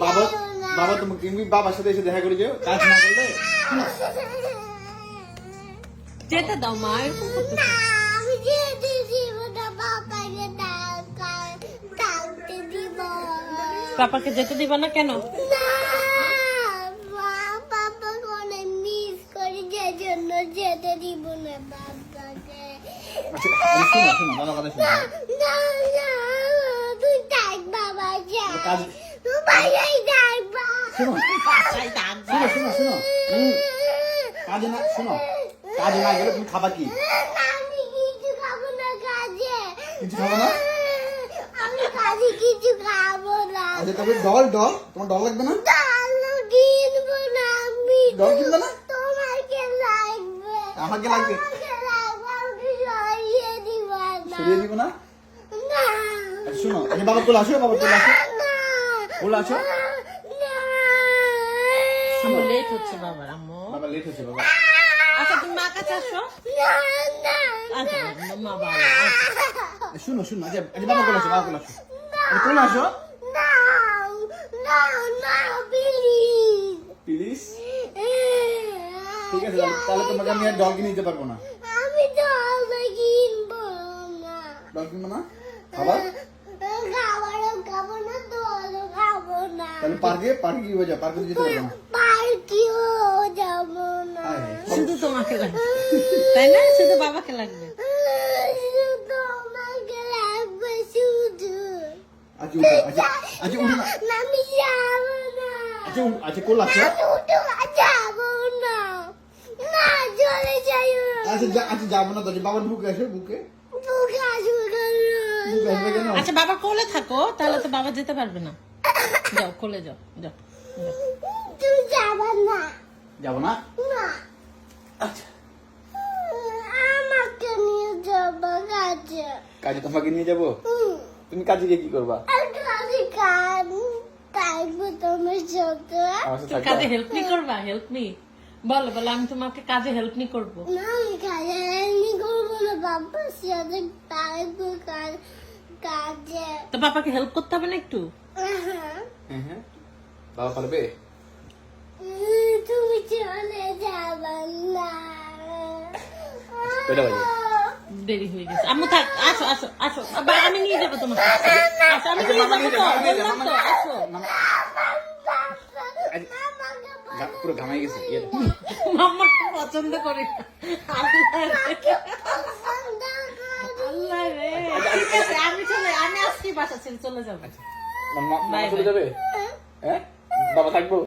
বাবা বাবা তুমি বাবার সাথে এসে দেখা করে যাও কাজ না করলে? যেতে দাও মা এরকম করতেছে যেতে দিব না বাবাকে ডাকতে দিব পাপাকে যেতে দিবা না কেন? যেতে দিব বাবাকে আচ্ছা শোনো শোনো বাবা কথা শোনো। না না তুই ডাক বাবা যা। শোনো। শোনো শোনো শোনো কাজে না শোনো কাজে না গেলে তুমি খাবা কি কিছু খাব না কাজে কিছু খাব না আমি কাজে কিছু খাব না আচ্ছা তবে ডল ডল তোমার ডল লাগবে না ডালো কিনবো না আমি ডল কিনবে না তোমাকে লাগবে লাগবে আমাকে লাগবে সরিয়ে দিবা না সরিয়ে দিব না না শোনো বাবা কোলে আসো বাবা কোলে আসো না কোলে আসো আম্মু লেট হচ্ছে বাবার আম্মু। বাবা লেট হচ্ছে বাবা। আচ্ছা তুমি মা কাছে আসো। আচ্ছা মা বাবা আচ্ছা। শুনো শুনো আচ্ছা বাবা কোলে আসো বাবা কোলে আসো। কোলে আসো। প্লিজ ঠিক আছে তাহলে- তোমাকে আমি আর ডল কিনে দিতে পারব না। আমি জল কিনবো না। ডল কিনবো না? খাবার খাবারও খাব না জলও খাব না তাহলে পার্কে পার্কে কি হয়ে পার্কে যেতে পারব না। পার্কেও যাব না। শুধু তোমাকে লাগবে। তাই না? শুধু বাবাকে লাগবে। শুধু আমাকে লাগবে শুধু। আচ্ছা উঠো আচ্ছা আচ্ছা উঠো না। আমি যাব না। উঠ- কোলে আমি উঠে যাব না। না চলে যাই আচ্ছা আচ্ছা যাব না তো বাবার বুকে? আসো বুকে বুকে আসবে কেন? আচ্ছা বাবা কোলে থাকো তাহলে তো বাবা যেতে পারবে না। যাও কোলে যাও যাও না। যাব না? না। আচ্ছা। আমাকে নিয়ে যাব কাজে। কাজে তোমাকে নিয়ে যাব? তুমি কাজে গিয়ে কি করবা? কাজে কাজ থাকব তোমার সাথে। আমার সাথে তুমি থাকবা? কাজে হেল্প নি করবা? হেল্প মি বলো বলো আমি তোমাকে কাজে হেল্প নি করব। না আমি কাজে এমনি করব না বাবার সাথে থাকব কাজে তো বাবাকে হেল্প করতে হবে না একটু? হ্যাঁ হ্যাঁ বাবা পারবে তুমি চলে যাবে না কয়টা বাজে? দেরি হয়ে গেছে। আম্মু থাক আসো আসো আসো। আমি নিয়ে যাব তোমাকে। আসো আমি নিয়ে যাব তো বললাম তো আসো। পুরো ঘামাই গেছে মাম্মা পছন্দ করি। আল্লাহ রে। ঠিক আছে, আমি চলে আমি আসছি বাসা ছেড়ে চলে যাব। চলে. যাবে? হ্যাঁ? বাবা থাকব?